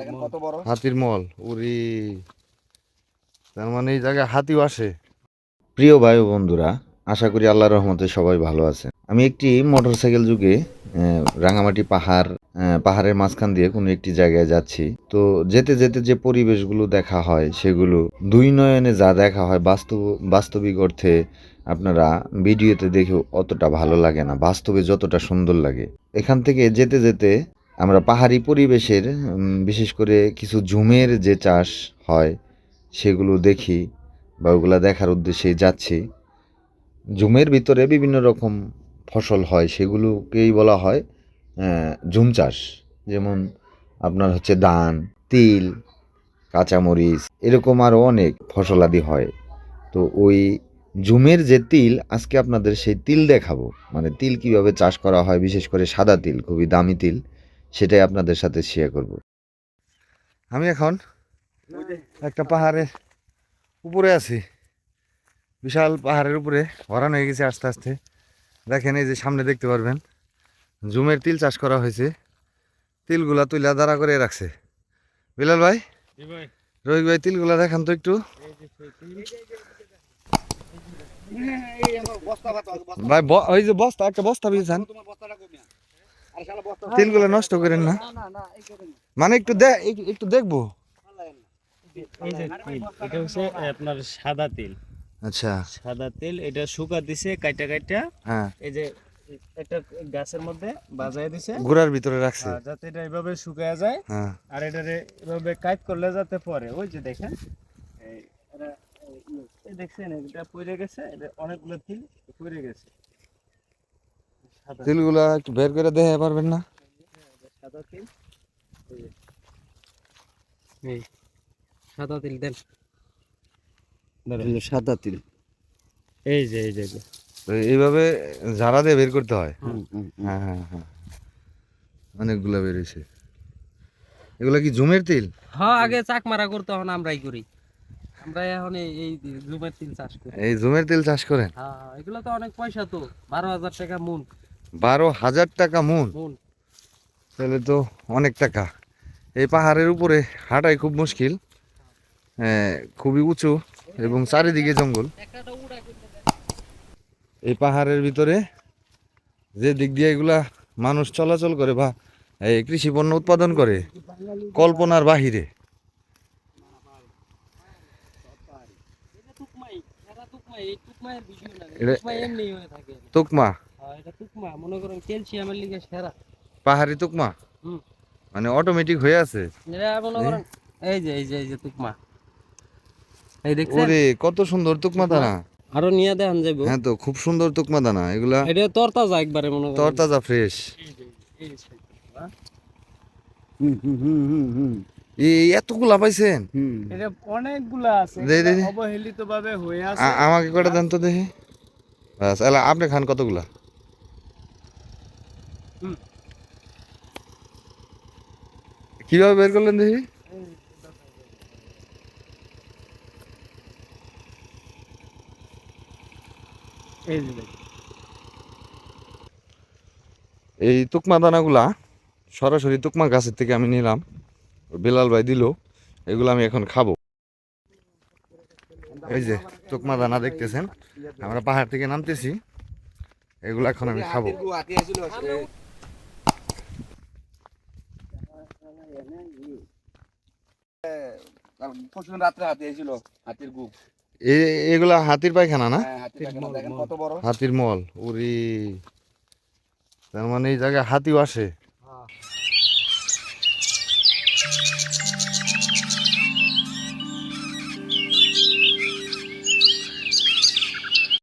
দেখেন কত বড়। হাতির মল উরি। তার মানে এই জায়গায় হাতিও আসে। প্রিয় ভাই ও বন্ধুরা আশা করি আল্লাহর রহমতে সবাই ভালো আছেন। আমি একটি মোটরসাইকেল যুগে আহ, রাঙামাটি পাহাড় পাহাড়ের মাঝখান দিয়ে কোনো একটি জায়গায় যাচ্ছি। তো যেতে যেতে যে পরিবেশগুলো দেখা হয় সেগুলো দুই নয়নে যা দেখা হয় বাস্তব বাস্তবিক অর্থে আপনারা ভিডিওতে দেখেও অতটা ভালো লাগে না। বাস্তবে যতটা সুন্দর লাগে। এখান থেকে যেতে যেতে আমরা পাহাড়ি পরিবেশের বিশেষ করে কিছু ঝুমের যে চাষ হয়, সেগুলো দেখি বা ওগুলো দেখার উদ্দেশ্যেই যাচ্ছি। ঝুমের ভিতরে বিভিন্ন রকম ফসল হয়, সেগুলোকেই বলা হয় ঝুম চাষ। যেমন আপনার হচ্ছে ধান, তিল, কাঁচামরিচ, এরকম আরও অনেক ফসলাদি হয়। তো ওই ঝুমের যে তিল, আজকে আপনাদের সেই তিল দেখাবো। মানে তিল কীভাবে চাষ করা হয়, বিশেষ করে সাদা তিল, খুবই দামি তিল। সেটাই আপনাদের সাথে শেয়ার করব। আমি এখন একটা পাহাড়ের উপরে আছি। বিশাল পাহাড়ের উপরে ভরান হয়ে গেছে আস্তে আস্তে। দেখেন এই যে সামনে দেখতে পারবেন জুমের তিল চাষ করা হয়েছে। তিলগুলা তুইলা দাঁড়া করে রাখছে। বিলাল ভাই? রোহিত ভাই তিলগুলা দেখান তো একটু। এই আমার বস্তা ভাত বস্তা ভাই ব- ওই যে বস্তা একটা বস্তা বিছান তিলগুলা নষ্ট করেন না? মানে একটু একটু- দেখব? এই যে তিল এটা হচ্ছে আপনার সাদা তিল। আচ্ছা। সাদা তিল এটা শুকা দিছে কাইটা কাইটা। হ্যাঁ। এই যে একটা গাছের মধ্যে বাজায় দিছে। গুড়ার ভিতরে রাখছে। যাতে এটা এইভাবে শুকায় যায়। হ্যাঁ। আর এটারে এভাবে কাইট করলে যাতে পরে। ওই যে দেখেন। দেখছেন এটা পড়ে গেছে এটা অনেকগুলো তিল পড়ে গেছে। তিলগুলা একটু বের করে দেখে পারবেন না? সাদা তিল। এই সাদা তিল দেন। সাদা তিল। এই যে এই যে এই যে। তো এইভাবে ঝাড়া দিয়ে বের করতে হয়? হ্যাঁ হ্যাঁ হ্যাঁ। অনেকগুলা বেরিয়েছে এগুলা কি ঝুমের তিল? হ্যাঁ আগে চাক মারা করতে এখন আমরাই করি। আমরা এখন এই জুমের তিল চাষ করি। এই ঝুমের তিল চাষ করেন? হ্যাঁ এগুলো তো অনেক পয়সা তো বারো হাজার টাকা মুন বারো হাজার টাকা মন তাহলে তো অনেক টাকা। এই পাহাড়ের উপরে হাঁটাই খুব মুশকিল। খুবই উঁচু এবং চারিদিকে জঙ্গল। এই পাহাড়ের ভিতরে যে দিক দিয়ে এগুলা মানুষ চলাচল করে বা এই কৃষি পণ্য উৎপাদন করে কল্পনার বাহিরে। তুকমা এটা তুকমা মনে করেন ক্যালসিয়ামের লিগে সেরা। পাহাড়ি তুকমা হুম। মানে অটোমেটিক হয়ে আছে? এটা মনে করেন এই যে এই যে এই যে তুকমা এই দেখছেন? ওরে কত সুন্দর তুকমা দানা। আরও নিয়ে দেখান যাব হ্যাঁ তো খুব সুন্দর তুকমা দানা এগুলা এটা তরতাজা একবারে মনে করেন। তরতাজা ফ্রেশ হুম হুম হুম হুম হুম। এই এতগুলা পাইছেন? এটা অনেকগুলা আছে হয়ে আমাকে কটা দেন তো দেখি। বাস আপনি খান কতগুলা। কীভাবে বের করলেন দেখি? এই তুকমা দানাগুলা সরাসরি তুকমা গাছের থেকে আমি নিলাম। বেলাল ভাই দিল এগুলো আমি এখন খাব। এই যে তুকমা দানা দেখতেছেন আমরা পাহাড় থেকে নামতেছি এগুলো এখন আমি খাব। পরশুদিন রাত্রে হাতি এসেছিল হাতির গুপ এগুলা হাতির পায়খানা। না কত হাতির মল উরি। তার মানে এই জায়গায় হাতিও আসে। হ্যাঁ।